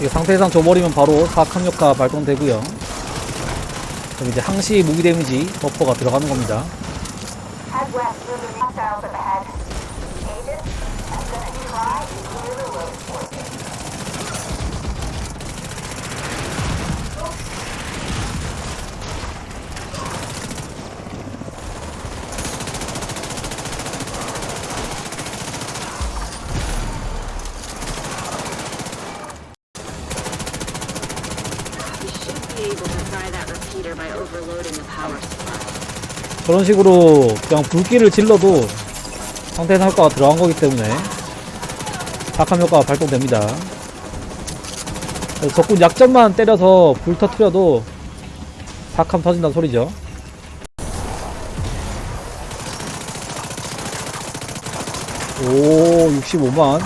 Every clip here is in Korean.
이게 상태상 줘버리면 바로 사악함 효과 발동되고요. 그럼 이제 항시 무기 데미지 버퍼가 들어가는 겁니다. 그런 식으로 그냥 불길을 질러도 상태상 효과가 들어간 거기 때문에 사악함 효과가 발동됩니다. 적군 약점만 때려서 불 터트려도 사악함 터진다는 소리죠. 오, 65만.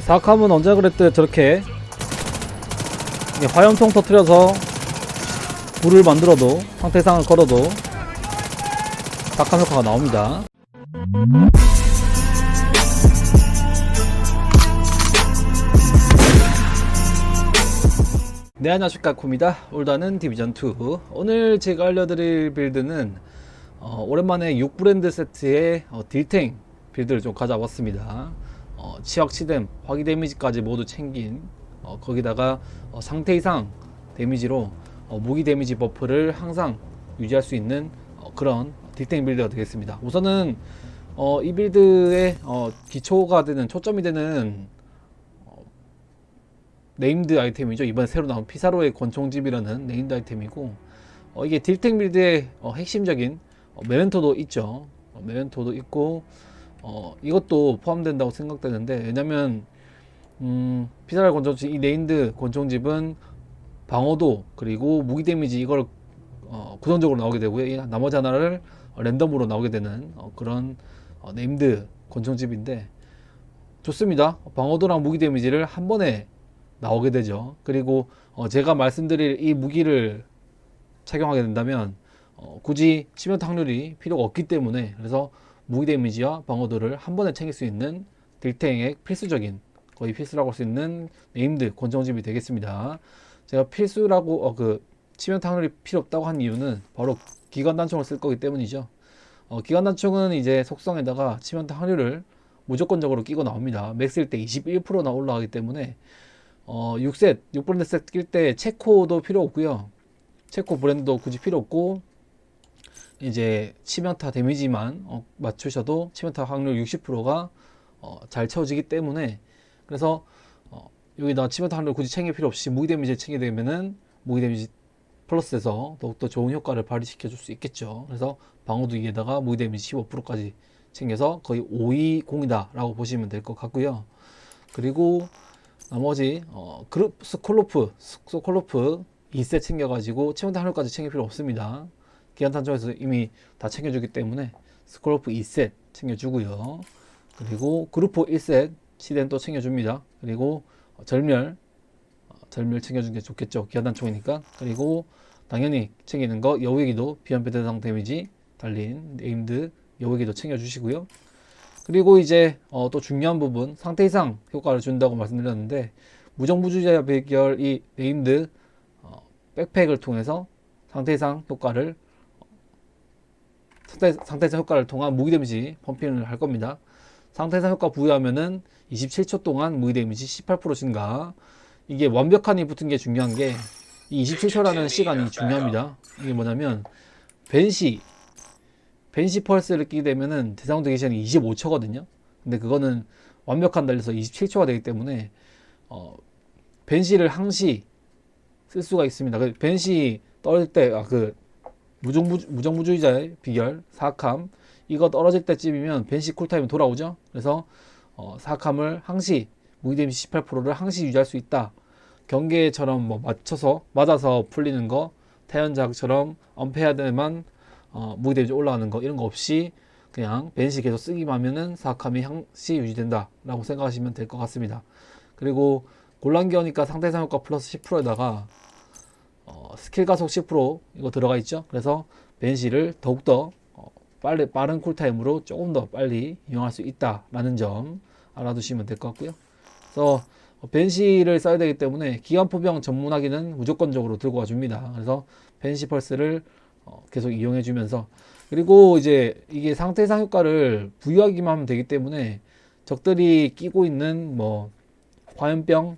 사악함은 언제 그랬대 저렇게 이게 화염통 터트려서 불을 만들어도 상태상을 걸어도 사악함 효과가 나옵니다. 네 안녕하십니까. 코입니다. 올다는 디비전2 오늘 제가 알려드릴 빌드는 어, 오랜만에 6브랜드 세트의 어, 딜탱 빌드를 좀 가져왔습니다. 어, 치약 치뎀 화기 데미지까지 모두 챙긴 어, 거기다가 어, 상태 이상 데미지로 어, 무기 데미지 버프를 항상 유지할 수 있는 어, 그런 딜탱 빌드가 되겠습니다 우선은 어, 이 빌드의 어, 기초가 되는 초점이 되는 네임드 아이템이죠. 이번에 새로 나온 피사로의 권총집이라는 네임드 아이템이고 어, 이게 딜텍 빌드의 어, 핵심적인 어, 메멘토도 있죠. 어, 메멘토도 있고 어, 이것도 포함된다고 생각되는데 왜냐면 음, 피사로의 권총집 이 네임드 권총집은 방어도 그리고 무기 데미지 이걸 어, 구성적으로 나오게 되고요. 이 나머지 하나를 어, 랜덤으로 나오게 되는 어, 그런 어, 네임드 권총집인데 좋습니다. 방어도랑 무기 데미지를 한 번에 나오게 되죠. 그리고 어, 제가 말씀드릴 이 무기를 착용하게 된다면 어, 굳이 치명타 확률이 필요가 없기 때문에 그래서 무기 데미지와 방어도를 한 번에 챙길 수 있는 딜탱의 필수적인 거의 필수라고 할 수 있는 네임드 권총집이 되겠습니다. 제가 필수라고 어, 그 치명타 확률이 필요 없다고 한 이유는 바로 기관 단총을 쓸 거기 때문이죠. 어, 기관 단총은 이제 속성에다가 치명타 확률을 무조건적으로 끼고 나옵니다. 맥스일 때 21%나 올라가기 때문에 어, 6셋, 6브랜드 셋 낄 때 체코도 필요 없고요. 체코 브랜드도 굳이 필요 없고 이제 치명타 데미지만 어, 맞추셔도 치명타 확률 60%가 어, 잘 채워지기 때문에 그래서 어, 여기다 치명타 확률 굳이 챙길 필요 없이 무기 데미지를 챙기게 되면은 무기 데미지 플러스에서 더욱더 좋은 효과를 발휘시켜 줄 수 있겠죠. 그래서 방어도 위에다가 무기 데미지 15%까지 챙겨서 거의 5위 공이다 라고 보시면 될 것 같고요. 그리고 나머지 어, 그룹 스콜로프 스콜로프 2세 챙겨가지고 치명타 하늘까지 챙길 필요 없습니다. 기간 단총에서 이미 다 챙겨주기 때문에 스콜로프 2셋 챙겨주고요. 그리고 그룹포 1셋 시덴 또 챙겨줍니다. 그리고 어, 절멸 어, 절멸 챙겨주는 게 좋겠죠. 기간 단총이니까. 그리고 당연히 챙기는 거 여우기도 비연패 대상 데미지 달린 네임드 여우기도 챙겨주시고요. 그리고 이제 어, 또 중요한 부분 상태 이상 효과를 준다고 말씀드렸는데 무정부주의자 비결 이 네임드 어, 백팩을 통해서 상태 이상 효과를 어, 상태, 상태 이상 효과를 통한 무기 데미지 펌핑을 할 겁니다. 상태 이상 효과 부여하면은 27초 동안 무기 데미지 18% 증가. 이게 완벽한 이 붙은 게 중요한 게 이 27초라는 시간이 중요합니다. 이게 뭐냐면 벤시 벤시 펄스를 끼게 되면은 대상 되기 시간이 25초거든요. 근데 그거는 완벽한 달려서 27초가 되기 때문에 어, 벤시를 항시 쓸 수가 있습니다. 그 벤시 떨어질 때, 아, 그 무정부, 무정부주의자의 비결, 사악함 이거 떨어질 때쯤이면 벤시 쿨타임이 돌아오죠. 그래서 어, 사악함을 항시 무기 데미지 18%를 항시 유지할 수 있다. 경계처럼 뭐 맞춰서 맞아서 풀리는 거, 태연작처럼 엄폐해야 되만 어, 무기 데미지 올라가는 거 이런 거 없이 그냥 벤시 계속 쓰기만 하면은 사악함이 항시 유지된다 라고 생각하시면 될 것 같습니다 그리고 곤란기어니까 상대 상 효과 플러스 10%에다가 어, 스킬 가속 10% 이거 들어가 있죠 그래서 벤시를 더욱더 어, 빨리 빠른 쿨타임으로 조금 더 빨리 이용할 수 있다 라는 점 알아두시면 될 것 같고요 그래서 어, 벤시를 써야 되기 때문에 기관포병 전문화기는 무조건적으로 들고 와줍니다. 그래서 벤시 펄스를 어, 계속 이용해 주면서 그리고 이제 이게 상태상 효과를 부여하기만 하면 되기 때문에 적들이 끼고 있는 뭐 화염병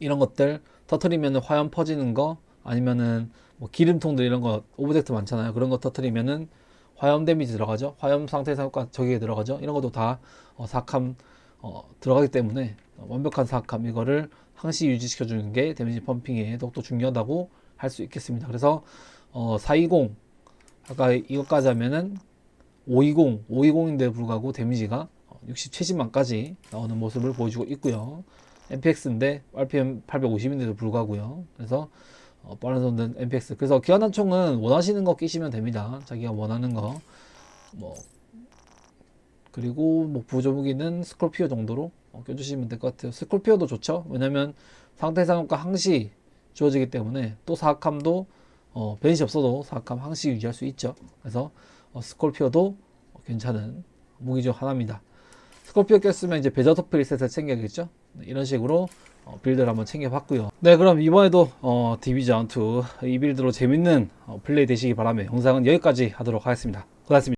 이런 것들 터트리면 화염 퍼지는 거 아니면은 뭐 기름통들 이런 거 오브젝트 많잖아요. 그런 거 터트리면은 화염 데미지 들어가죠. 화염 상태상 효과 저기에 들어가죠. 이런 것도 다 어, 사함 어, 들어가기 때문에 어, 완벽한 사함 이거를 항시 유지시켜 주는 게 데미지 펌핑에 더욱더 중요하다고 할 수 있겠습니다. 그래서 어, 420 아까 이것까지 하면은 520 520인데 불구하고 데미지가 60 최신만까지 나오는 모습을 보여주고 있고요. MPX인데 RPM 850인데도 불구하고요. 그래서 어, 빠른 손든 MPX. 그래서 기관단총은 원하시는 거 끼시면 됩니다. 자기가 원하는 거. 뭐 그리고 뭐 부조무기는 스콜피오 정도로 어, 껴주시면 될 것 같아요. 스콜피오도 좋죠. 왜냐면 상태 상효과 항시 주어지기 때문에 또 사악함도 어, 벤시 없어도 사악함 항시 유지할 수 있죠. 그래서 어, 스콜피오도 괜찮은 무기 중 하나입니다. 스콜피오 꼈으면 이제 베저토프 리셋을 챙겨야겠죠. 네, 이런 식으로 어, 빌드를 한번 챙겨봤고요. 네, 그럼 이번에도 어, 디비전 2 이 빌드로 재밌는 어, 플레이 되시기 바라며 영상은 여기까지 하도록 하겠습니다. 고맙습니다.